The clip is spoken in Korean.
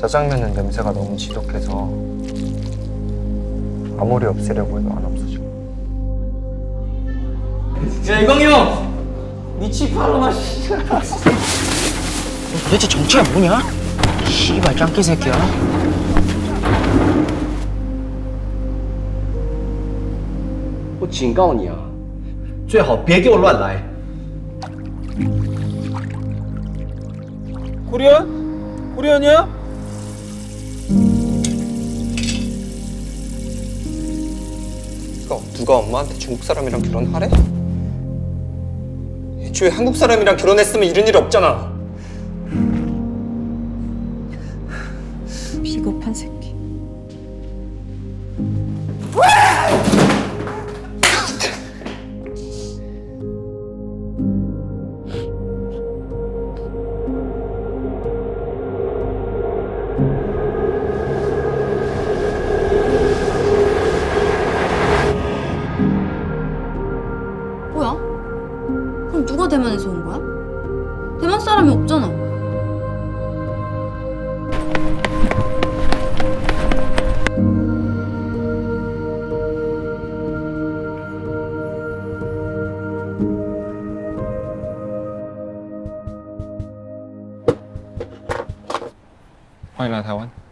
짜장면은 냄새가 너무 지독해서 아무리 없애려고 해도 안 없어져. 야 이광이 형! 니치 팔로마 씨 도대체 정체가 뭐냐? 씨발 짱깨 새끼야. 我警告你啊，最好别给我乱来。 코리안? 코리안이야? 누가, 누가 엄마한테 중국 사람이랑 결혼하래? 애초에 한국 사람이랑 결혼했으면 이런 일 없잖아. 비겁한 새끼. 그럼 누가 대만에서 온 거야? 대만 사람이 없잖아. 화이라 타완.